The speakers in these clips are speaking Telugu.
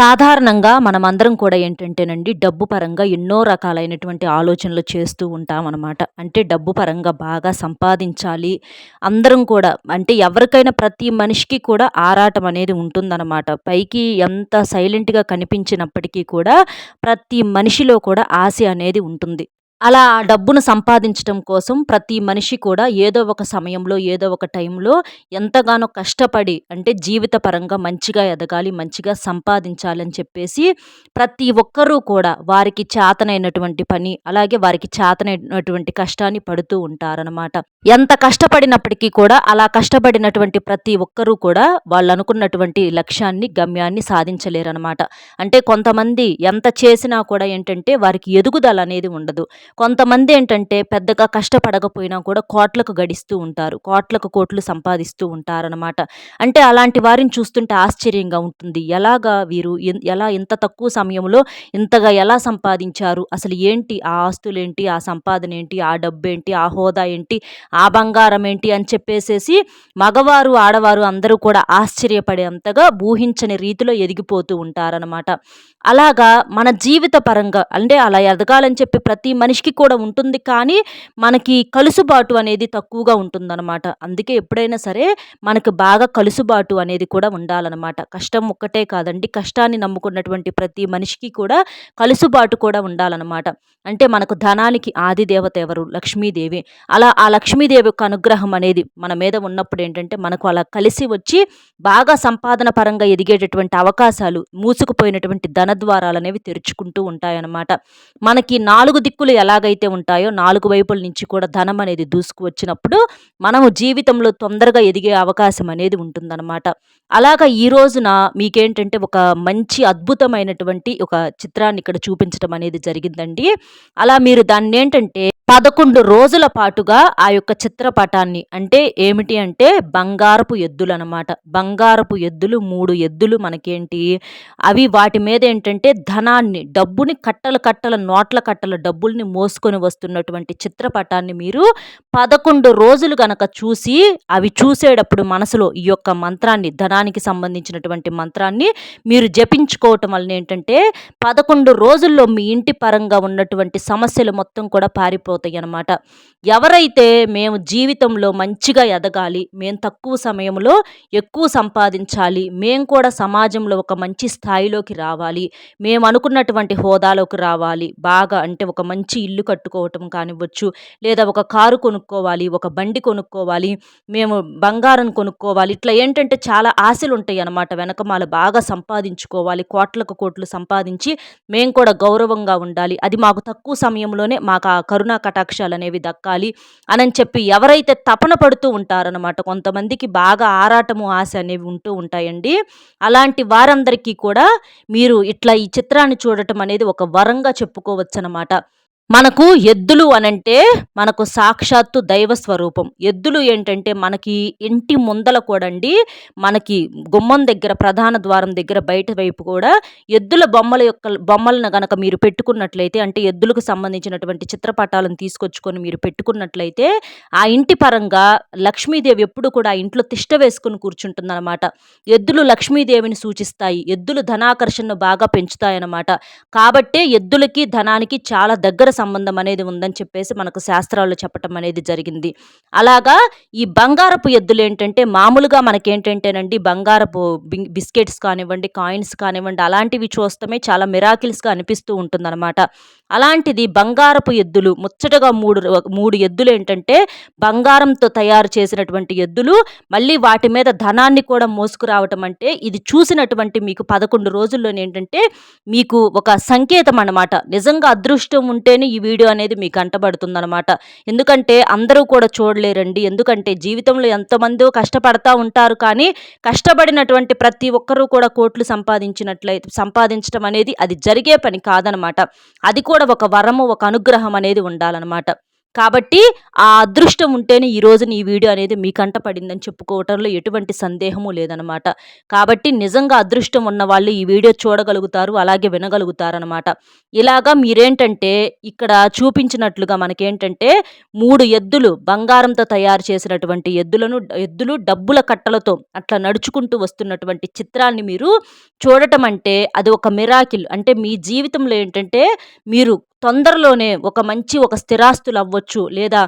సాధారణంగా మనమందరం కూడా ఏంటంటేనండి డబ్బు పరంగా ఎన్నో రకాలైనటువంటి ఆలోచనలు చేస్తూ ఉంటామనమాట. అంటే డబ్బు పరంగా బాగా సంపాదించాలి. అందరం కూడా అంటే ఎవరికైనా ప్రతి మనిషికి కూడా ఆరాటం అనేది ఉంటుందన్నమాట పైకి ఎంత సైలెంట్‌గా కనిపించినప్పటికీ కూడా ప్రతి మనిషిలో కూడా ఆశ అనేది ఉంటుంది. అలా ఆ డబ్బును సంపాదించటం కోసం ప్రతి మనిషి కూడా ఏదో ఒక సమయంలో, ఏదో ఒక టైంలో ఎంతగానో కష్టపడి అంటే జీవిత పరంగా మంచిగా ఎదగాలి, మంచిగా సంపాదించాలని చెప్పేసి ప్రతి ఒక్కరూ కూడా వారికి చేతనైనటువంటి పని, అలాగే వారికి చేతనైనటువంటి కష్టాన్ని పడుతూ ఉంటారనమాట. ఎంత కష్టపడినప్పటికీ కూడా అలా కష్టపడినటువంటి ప్రతి ఒక్కరూ కూడా వాళ్ళు అనుకున్నటువంటి లక్ష్యాన్ని, గమ్యాన్ని సాధించలేరనమాట. అంటే కొంతమంది ఎంత చేసినా కూడా ఏంటంటే వారికి ఎదుగుదల అనేది ఉండదు. కొంతమంది ఏంటంటే పెద్దగా కష్టపడకపోయినా కూడా కోట్లకు గడిస్తూ ఉంటారు. కోట్లకు కోట్లు సంపాదిస్తూ ఉంటారనమాట. అంటే అలాంటి వారిని చూస్తుంటే ఆశ్చర్యంగా ఉంటుంది. ఎలాగా వీరు ఎన్ ఎలా ఇంత తక్కువ సమయంలో ఇంతగా ఎలా సంపాదించారు? అసలు ఏంటి ఆ ఆస్తులేంటి? ఆ సంపాదన ఏంటి? ఆ డబ్బేంటి? ఆ హోదా ఏంటి? ఆ బంగారం ఏంటి? అని చెప్పేసేసి మగవారు, ఆడవారు అందరూ కూడా ఆశ్చర్యపడేంతగా ఊహించని రీతిలో ఎదిగిపోతూ ఉంటారనమాట. అలాగా మన జీవిత పరంగా అంటే అలా ఎదగాలని చెప్పి ప్రతి మనిషి మనిషికి కూడా ఉంటుంది. కానీ మనకి కలుసుబాటు అనేది తక్కువగా ఉంటుందనమాట. అందుకే ఎప్పుడైనా సరే మనకు బాగా కలుసుబాటు అనేది కూడా ఉండాలన్నమాట కష్టం ఒక్కటే కాదండి. కష్టాన్ని నమ్ముకున్నటువంటి ప్రతి మనిషికి కూడా కలుసుబాటు కూడా ఉండాలన్నమాట అంటే మనకు ధనానికి ఆది దేవత ఎవరు? లక్ష్మీదేవి. అలా ఆ లక్ష్మీదేవి యొక్క అనుగ్రహం అనేది మన మీద ఉన్నప్పుడు ఏంటంటే మనకు అలా కలిసి వచ్చి బాగా సంపాదన పరంగా ఎదిగేటటువంటి అవకాశాలు మూసుకుపోయినటువంటి ధనద్వారాలనేవి తెరుచుకుంటూ ఉంటాయన్నమాట. మనకి నాలుగు దిక్కులు ఎలా ఎలాగైతే ఉంటాయో నాలుగు వైపుల నుంచి కూడా ధనం అనేది దూసుకువచ్చినప్పుడు మనము జీవితంలో తొందరగా ఎదిగే అవకాశం అనేది ఉంటుందన్నమాట. అలాగా ఈ రోజున మీకేంటంటే ఒక మంచి అద్భుతమైనటువంటి ఒక చిత్రాన్ని ఇక్కడ చూపించడం అనేది జరిగిందండి. అలా మీరు దాన్ని ఏంటంటే పదకొండు రోజుల పాటుగా ఆ యొక్క చిత్రపటాన్ని అంటే ఏమిటి అంటే బంగారపు ఎద్దులు అనమాట బంగారపు ఎద్దులు మూడు ఎద్దులు మనకేంటి అవి వాటి మీద ఏంటంటే ధనాన్ని, డబ్బుని కట్టలు కట్టల నోట్ల కట్టల డబ్బుల్ని మోసుకొని వస్తున్నటువంటి చిత్రపటాన్ని మీరు 11 రోజులు గనక చూసి అవి చూసేటప్పుడు మనసులో ఈ యొక్క మంత్రాన్ని ధనానికి సంబంధించినటువంటి మంత్రాన్ని మీరు జపించుకోవటం వలన ఏంటంటే 11 రోజుల్లో మీ ఇంటి పరంగా ఉన్నటువంటి సమస్యలు మొత్తం కూడా పారిపోతాయి అన్నమాట. ఎవరైతే మేము జీవితంలో మంచిగా ఎదగాలి, మేము తక్కువ సమయంలో ఎక్కువ సంపాదించాలి, మేము కూడా సమాజంలో ఒక మంచి స్థాయిలోకి రావాలి, మేము అనుకున్నటువంటి హోదాలోకి రావాలి, బాగా అంటే ఒక మంచి ఇల్లు కట్టుకోవటం కానివ్వచ్చు, లేదా ఒక కారు కొనుక్కోవాలి, ఒక బండి కొనుక్కోవాలి, మేము బంగారం కొనుక్కోవాలి. ఇట్లా ఏంటంటే చాలా ఆశలు ఉంటాయి అన్నమాట వెనకమాల బాగా సంపాదించుకోవాలి, కోట్లకు కోట్లు సంపాదించి మేము కూడా గౌరవంగా ఉండాలి. అది మాకు తక్కువ సమయంలోనే మాకు ఆ కరుణా కటాక్షాలనేవి దక్కాలి అని చెప్పి ఎవరైతే తపన పడుతూ ఉంటారనమాట. కొంతమందికి బాగా ఆరాటము, ఆశ అనేవి ఉంటూ ఉంటాయండి. అలాంటి వారందరికీ కూడా మీరు ఇట్లా ఈ చిత్రాన్ని చూడటం అనేది ఒక వరంగా చెప్పుకోవచ్చనమాట. మనకు ఎద్దులు అనంటే మనకు సాక్షాత్తు దైవ స్వరూపం. ఎద్దులు ఏంటంటే మనకి ఇంటి ముందల కూడండి మనకి గుమ్మం దగ్గర ప్రధాన ద్వారం దగ్గర బయట వైపు కూడా ఎద్దుల బొమ్మల యొక్క బొమ్మలను గనక మీరు పెట్టుకున్నట్లయితే అంటే ఎద్దులకు సంబంధించినటువంటి చిత్రపటాలను తీసుకొచ్చుకొని మీరు పెట్టుకున్నట్లయితే ఆ ఇంటి పరంగా లక్ష్మీదేవి ఎప్పుడు కూడా ఆ ఇంట్లో తిష్ట వేసుకొని కూర్చుంటుందనమాట. ఎద్దులు లక్ష్మీదేవిని సూచిస్తాయి. ఎద్దులు ధనాకర్షణను బాగా పెంచుతాయన్నమాట కాబట్టే ఎద్దులకి, ధనానికి చాలా దగ్గర సంబంధం అనేది ఉందని చెప్పేసి మనకు శాస్త్రాలు చెప్పటం అనేది జరిగింది. అలాగా ఈ బంగారపు ఎద్దులు ఏంటంటే మామూలుగా మనకేంటంటేనండి బంగారపు బిస్కెట్స్ కానివ్వండి, కాయిన్స్ కానివ్వండి అలాంటివి చూస్తమే చాలా మిరాకిల్స్‌గా అనిపిస్తూ ఉంటుందన్నమాట అలాంటిది బంగారపు ఎద్దులు ముచ్చటగా మూడు మూడు ఎద్దులు ఏంటంటే బంగారంతో తయారు చేసినటువంటి ఎద్దులు మళ్ళీ వాటి మీద ధనాన్ని కూడా మోసుకురావటం అంటే ఇది చూసినటువంటి మీకు 11 రోజుల్లోనేంటంటే మీకు ఒక సంకేతం అనమాట. నిజంగా అదృష్టం ఉంటేనే ఈ వీడియో అనేది మీకు అంటబడుతుందనమాట ఎందుకంటే అందరూ కూడా చూడలేరండి. ఎందుకంటే జీవితంలో ఎంతమందో కష్టపడతా ఉంటారు కానీ కష్టపడినటువంటి ప్రతి ఒక్కరూ కూడా కోట్లు సంపాదించినట్లయితే సంపాదించడం అనేది అది జరిగే పని కాదనమాట. అది కూడా ఒక వరము, ఒక అనుగ్రహం అనేది ఉండాలన్నమాట. కాబట్టి ఆ అదృష్టం ఉంటేనే ఈరోజు నీ వీడియో అనేది మీ కంట పడిందని చెప్పుకోవటంలో ఎటువంటి సందేహము లేదనమాట కాబట్టి నిజంగా అదృష్టం ఉన్న వాళ్ళు ఈ వీడియో చూడగలుగుతారు అలాగే వినగలుగుతారనమాట ఇలాగా మీరేంటంటే ఇక్కడ చూపించినట్లుగా మనకేంటంటే మూడు ఎద్దులు బంగారంతో తయారు చేసినటువంటి ఎద్దులను ఎద్దులు డబ్బుల కట్టలతో అట్లా నడుచుకుంటూ వస్తున్నటువంటి చిత్రాన్ని మీరు చూడటం అంటే అది ఒక మిరాకిల్. అంటే మీ జీవితంలో ఏంటంటే మీరు తొందరలోనే ఒక మంచి ఒక స్థిరాస్తులు అవ్వచ్చు లేదా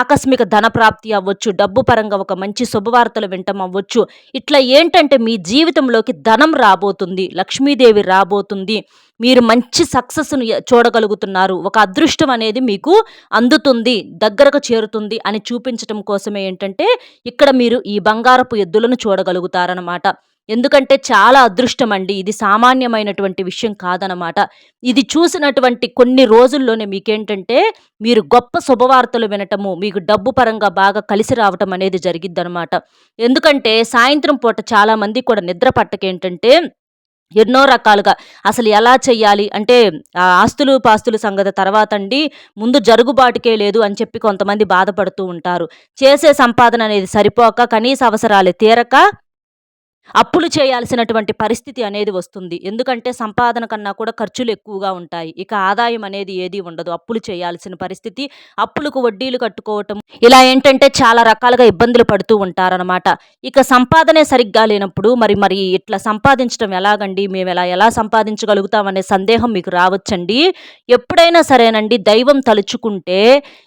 ఆకస్మిక ధన ప్రాప్తి అవ్వచ్చు డబ్బు పరంగా ఒక మంచి శుభవార్తలు వింటం అవ్వచ్చు. ఇట్లా ఏంటంటే మీ జీవితంలోకి ధనం రాబోతుంది లక్ష్మీదేవి రాబోతుంది. మీరు మంచి సక్సెస్ను చూడగలుగుతున్నారు. ఒక అదృష్టం అనేది మీకు అందుతుంది దగ్గరకు చేరుతుంది అని చూపించడం కోసమే ఏంటంటే ఇక్కడ మీరు ఈ బంగారపు ఎద్దులను చూడగలుగుతారనమాట ఎందుకంటే చాలా అదృష్టం అండి ఇది సామాన్యమైనటువంటి విషయం కాదనమాట ఇది చూసినటువంటి కొన్ని రోజుల్లోనే మీకేంటంటే మీరు గొప్ప శుభవార్తలు వినటము మీకు డబ్బు పరంగా బాగా కలిసి రావటం అనేది జరిగిద్దనమాట ఎందుకంటే సాయంత్రం పూట చాలామంది కూడా నిద్ర పట్టకేంటంటే ఎన్నో రకాలుగా అసలు ఎలా చెయ్యాలి? అంటే ఆస్తులు పాస్తులు సంగతి తర్వాత అండి ముందు జరుగుబాటుకే లేదు అని చెప్పి కొంతమంది బాధపడుతూ ఉంటారు. చేసే సంపాదన అనేది సరిపోక కనీస అవసరాలు తీరక అప్పులు చేయాల్సినటువంటి పరిస్థితి అనేది వస్తుంది. ఎందుకంటే సంపాదన కన్నా కూడా ఖర్చులు ఎక్కువగా ఉంటాయి. ఇక ఆదాయం అనేది ఏది ఉండదు. అప్పులు చేయాల్సిన పరిస్థితి అప్పులకు వడ్డీలు కట్టుకోవటం ఇలా ఏంటంటే చాలా రకాలుగా ఇబ్బందులు పడుతూ ఉంటారనమాట ఇక సంపాదనే సరిగ్గా లేనప్పుడు మరి మరి ఇట్లా సంపాదించడం ఎలాగండి? మేము ఎలా ఎలా సంపాదించగలుగుతామనే సందేహం మీకు రావచ్చండి. ఎప్పుడైనా సరేనండి దైవం తలుచుకుంటే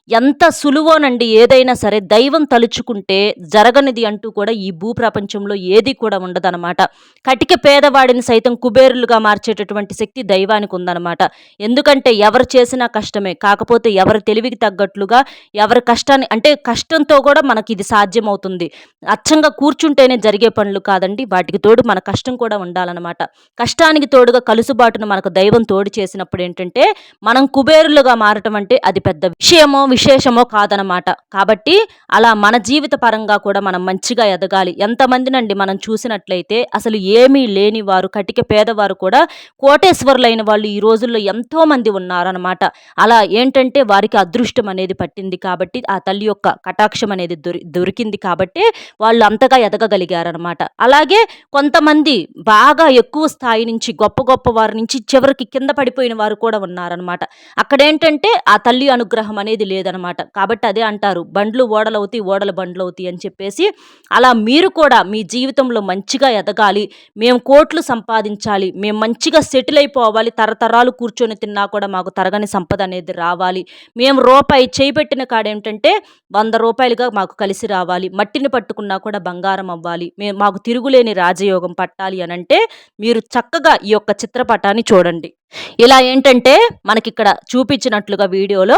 ఎంత సులువోనండి ఏదైనా సరే దైవం తలుచుకుంటే జరగనిది అంటూ కూడా ఈ భూ ప్రపంచంలో ఏది కూడా ఉండదనమాట కటిక పేదవాడిని సైతం కుబేరులుగా మార్చేటటువంటి శక్తి దైవానికి ఉందన్నమాట. ఎందుకంటే ఎవరు చేసినా కష్టమే. కాకపోతే ఎవరి తెలివికి తగ్గట్లుగా ఎవరి కష్టాన్ని అంటే కష్టంతో కూడా మనకి ఇది సాధ్యమవుతుంది. అచ్చంగా కూర్చుంటేనే జరిగే పనులు కాదండి. వాటికి తోడు మన కష్టం కూడా ఉండాలన్నమాట. కష్టానికి తోడుగా కలుసుబాటును మనకు దైవం తోడు చేసినప్పుడు ఏంటంటే మనం కుబేరులుగా మారటం అంటే అది పెద్ద విషయమో విశేషమో కాదనమాట కాబట్టి అలా మన జీవిత పరంగా కూడా మనం మంచిగా ఎదగాలి. ఎంతమందినండి మనం చూసిన చూసినట్లయితే అసలు ఏమీ లేని వారు కటిక పేదవారు కూడా కోటేశ్వరులైన వాళ్ళు ఈ రోజుల్లో ఎంతోమంది ఉన్నారనమాట అలా ఏంటంటే వారికి అదృష్టం అనేది పట్టింది కాబట్టి ఆ తల్లి యొక్క కటాక్షం అనేది దొరి దొరికింది కాబట్టి వాళ్ళు అంతగా ఎదగగలిగారనమాట అలాగే కొంతమంది బాగా ఎక్కువ స్థాయి నుంచి గొప్ప గొప్ప వారి నుంచి చివరికి కింద పడిపోయిన వారు కూడా ఉన్నారనమాట అక్కడ ఏంటంటే ఆ తల్లి అనుగ్రహం అనేది లేదనమాట కాబట్టి అదే అంటారు బండ్లు ఓడలవుతాయి ఓడలు బండ్లు అవుతాయి అని చెప్పేసి అలా మీరు కూడా మీ జీవితంలో మంచి మంచిగా ఎదగాలి. మేము కోట్లు సంపాదించాలి. మేము మంచిగా సెటిల్ అయిపోవాలి. తరతరాలు కూర్చొని తిన్నా కూడా మాకు తరగని సంపద అనేది రావాలి. మేము రూపాయి చేపెట్టిన కాడేమిటంటే వంద రూపాయలుగా మాకు కలిసి రావాలి. మట్టిని పట్టుకున్నా కూడా బంగారం అవ్వాలి. మేము మాకు తిరుగులేని రాజయోగం పట్టాలి అని అంటే మీరు చక్కగా ఈ యొక్క చిత్రపటాన్ని చూడండి. ఇలా ఏంటంటే మనకిక్కడ చూపించినట్లుగా వీడియోలో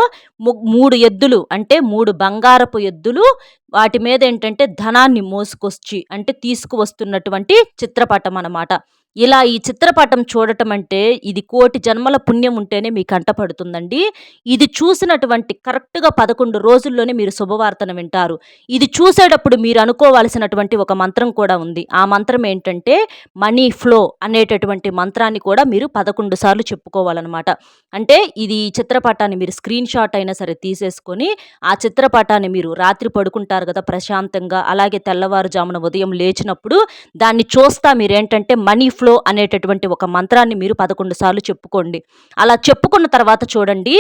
మూడు ఎద్దులు అంటే మూడు బంగారపు ఎద్దులు వాటి మీద ఏంటంటే ధనాన్ని మోసుకొచ్చి అంటే తీసుకువస్తున్నటువంటి చిత్రపటం అన్నమాట ఇలా ఈ చిత్రపటం చూడటం అంటే ఇది కోటి జన్మల పుణ్యం ఉంటేనే మీకు అంటపడుతుందండి ఇది చూసినటువంటి కరెక్ట్గా పదకొండు రోజుల్లోనే మీరు శుభవార్తను వింటారు. ఇది చూసేటప్పుడు మీరు అనుకోవాల్సినటువంటి ఒక మంత్రం కూడా ఉంది. ఆ మంత్రం ఏంటంటే మనీ ఫ్లో అనేటటువంటి మంత్రాన్ని కూడా మీరు పదకొండు సార్లు చెప్పుకోవాలన్నమాట. అంటే ఇది చిత్రపటాన్ని మీరు స్క్రీన్ షాట్ అయినా సరే తీసేసుకొని ఆ చిత్రపటాన్ని మీరు రాత్రి పడుకుంటారు కదా ప్రశాంతంగా అలాగే తెల్లవారుజామున ఉదయం లేచినప్పుడు దాన్ని చూస్తా మీరేంటంటే మనీ ఫ్లో ఫ్లో అనేటటువంటి ఒక మంత్రాన్ని మీరు పదకొండు సార్లు చెప్పుకోండి. అలా చెప్పుకున్న తర్వాత చూడండి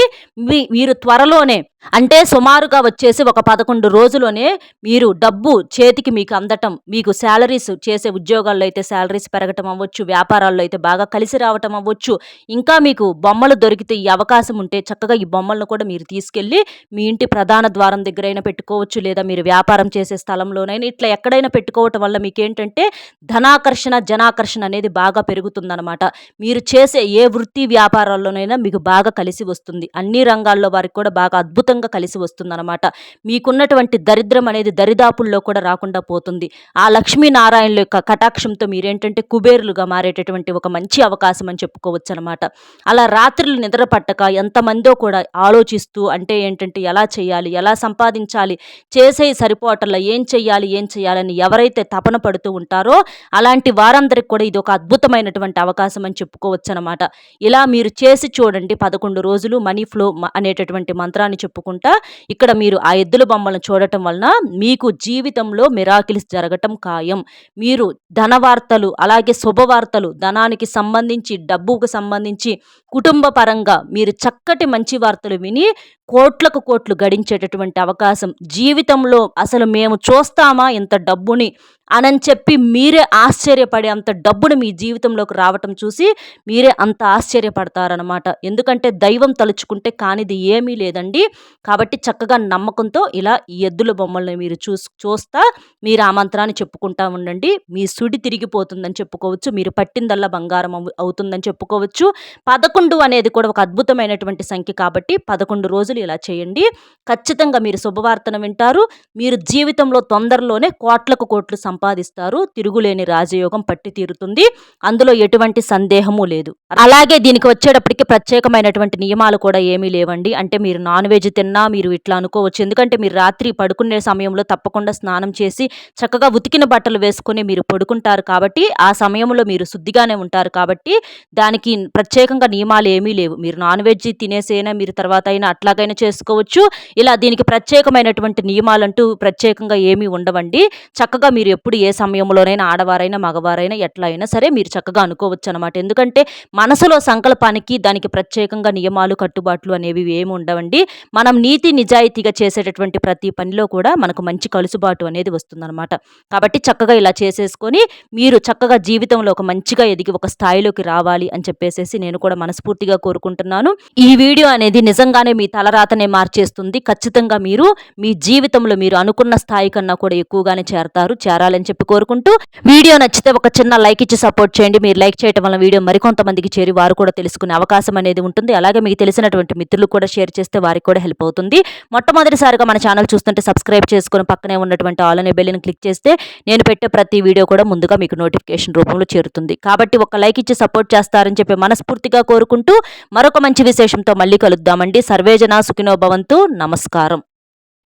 మీ మీరు త్వరలోనే అంటే సుమారుగా వచ్చేసి ఒక పదకొండు రోజులోనే మీరు డబ్బు చేతికి మీకు అందటం మీకు శాలరీస్ చేసే ఉద్యోగాల్లో అయితే శాలరీస్ పెరగటం అవ్వచ్చు వ్యాపారాల్లో అయితే బాగా కలిసి రావటం అవ్వచ్చు. ఇంకా మీకు బొమ్మలు దొరికితే ఈ అవకాశం ఉంటే చక్కగా ఈ బొమ్మలను కూడా మీరు తీసుకెళ్ళి మీ ఇంటి ప్రధాన ద్వారం దగ్గరైనా పెట్టుకోవచ్చు. లేదా మీరు వ్యాపారం చేసే స్థలంలోనైనా ఇట్లా ఎక్కడైనా పెట్టుకోవటం వల్ల మీకు ఏంటంటే ధనాకర్షణ జనాకర్షణ అనేది బాగా పెరుగుతుందనమాట మీరు చేసే ఏ వృత్తి వ్యాపారాల్లోనైనా మీకు బాగా కలిసి వస్తుంది. అన్ని రంగాల్లో వారికి కూడా బాగా అద్భుతంగా అద్భుతంగా కలిసి వస్తుందన్నమాట. మీకున్నటువంటి దరిద్రం అనేది దరిదాపుల్లో కూడా రాకుండా పోతుంది. ఆ లక్ష్మీనారాయణుల యొక్క కటాక్షంతో మీరేంటంటే కుబేరులుగా మారేటటువంటి ఒక మంచి అవకాశం అని చెప్పుకోవచ్చు అనమాట అలా రాత్రులు నిద్ర పట్టక ఎంతమందో కూడా ఆలోచిస్తూ అంటే ఏంటంటే ఎలా చేయాలి ఎలా సంపాదించాలి చేసే సరిపోవటంలో ఏం చెయ్యాలి ఏం చేయాలని ఎవరైతే తపన పడుతూ ఉంటారో అలాంటి వారందరికి కూడా ఇది ఒక అద్భుతమైనటువంటి అవకాశం అని చెప్పుకోవచ్చు అనమాట ఇలా మీరు చేసి చూడండి పదకొండు రోజులు మనీ ఫ్లో అనేటటువంటి మంత్రాన్ని చెప్పు చెప్పుకుంటా ఇక్కడ మీరు ఆ ఎద్దుల బొమ్మలను చూడటం వలన మీకు జీవితంలో మిరాకిల్స్ జరగటం ఖాయం. మీరు ధనవార్తలు అలాగే శుభవార్తలు ధనానికి సంబంధించి డబ్బుకు సంబంధించి కుటుంబ పరంగా మీరు చక్కటి మంచి వార్తలు విని కోట్లకు కోట్లు గడించేటటువంటి అవకాశం జీవితంలో అసలు మేము చూస్తామా ఇంత డబ్బుని అనని చెప్పి మీరే ఆశ్చర్యపడే అంత డబ్బును మీ జీవితంలోకి రావటం చూసి మీరే అంత ఆశ్చర్యపడతారనమాట ఎందుకంటే దైవం తలుచుకుంటే కానిది ఏమీ లేదండి. కాబట్టి చక్కగా నమ్మకంతో ఇలా ఈ ఎద్దుల బొమ్మల్ని మీరు చూసి చూస్తా మీరు ఆ మంత్రాన్ని చెప్పుకుంటా ఉండండి. మీ సుడి తిరిగిపోతుందని చెప్పుకోవచ్చు. మీరు పట్టిందల్లా బంగారం అవు- అవుతుందని చెప్పుకోవచ్చు. పదకొండు అనేది కూడా ఒక అద్భుతమైనటువంటి సంఖ్య కాబట్టి పదకొండు రోజులు ఇలా చేయండి. ఖచ్చితంగా మీరు శుభవార్తను వింటారు. మీరు జీవితంలో తొందరలోనే కోట్లకు కోట్లు సంపాదిస్తారు. తిరుగులేని రాజయోగం పట్టి తీరుతుంది అందులో ఎటువంటి సందేహము లేదు. అలాగే దీనికి వచ్చేటప్పటికి ప్రత్యేకమైనటువంటి నియమాలు కూడా ఏమీ లేవండి. అంటే మీరు నాన్ వెజ్ తిన్నా మీరు ఇట్లా అనుకోవచ్చు. ఎందుకంటే మీరు రాత్రి పడుకునే సమయంలో తప్పకుండా స్నానం చేసి చక్కగా ఉతికిన బట్టలు వేసుకొని మీరు పడుకుంటారు కాబట్టి ఆ సమయంలో మీరు శుద్ధిగానే ఉంటారు కాబట్టి దానికి ప్రత్యేకంగా నియమాలు ఏమీ లేవు. మీరు నాన్ వెజ్ తినేసైనా మీరు తర్వాత అయినా అట్లాగైనా చేసుకోవచ్చు. ఇలా దీనికి ప్రత్యేకమైనటువంటి నియమాలంటూ ప్రత్యేకంగా ఏమీ ఉండవండి. చక్కగా మీరు ఎప్పుడు ఏ సమయంలోనైనా ఆడవారైనా మగవారైనా ఎట్లా అయినా సరే మీరు చక్కగా అనుకోవచ్చు అనమాట ఎందుకంటే మనసులో సంకల్పానికి దానికి ప్రత్యేకంగా నియమాలు కట్టుబాట్లు అనేవి ఏమి ఉండవండి. మనం నీతి నిజాయితీగా చేసేటటువంటి ప్రతి పనిలో కూడా మనకు మంచి కలుసుబాటు అనేది వస్తుందన్నమాట. కాబట్టి చక్కగా ఇలా చేసేసుకొని మీరు చక్కగా జీవితంలో ఒక మంచిగా ఎదిగి ఒక స్థాయిలోకి రావాలి అని చెప్పేసేసి నేను కూడా మనస్ఫూర్తిగా కోరుకుంటున్నాను. ఈ వీడియో అనేది నిజంగానే మీ తల తలరాతనే మార్చేస్తుంది. ఖచ్చితంగా మీరు మీ జీవితంలో మీరు అనుకున్న స్థాయి కన్నా కూడా ఎక్కువగానే చేరతారు చేరాలని చెప్పి కోరుకుంటూ వీడియో నచ్చితే ఒక చిన్న లైక్ ఇచ్చి సపోర్ట్ చేయండి. మీరు లైక్ చేయడం వల్ల వీడియో మరికొంతమందికి చేరి వారు కూడా తెలుసుకునే అవకాశం అనేది ఉంటుంది. అలాగే మీకు తెలిసినటువంటి మిత్రులు కూడా షేర్ చేస్తే వారికి కూడా హెల్ప్ అవుతుంది. మొట్టమొదటిసారిగా మన ఛానల్ చూస్తుంటే సబ్స్క్రైబ్ చేసుకుని పక్కనే ఉన్నటువంటి ఆల్ అనే బెల్ని క్లిక్ చేస్తే నేను పెట్టే ప్రతి వీడియో కూడా ముందుగా మీకు నోటిఫికేషన్ రూపంలో చేరుతుంది. కాబట్టి ఒక లైక్ ఇచ్చి సపోర్ట్ చేస్తారని చెప్పి మనస్ఫూర్తిగా కోరుకుంటూ మరొక మంచి విశేషంతో మళ్ళీ కలుద్దామండి. సర్వేజన సుఖినో భవంతు నమస్కారం.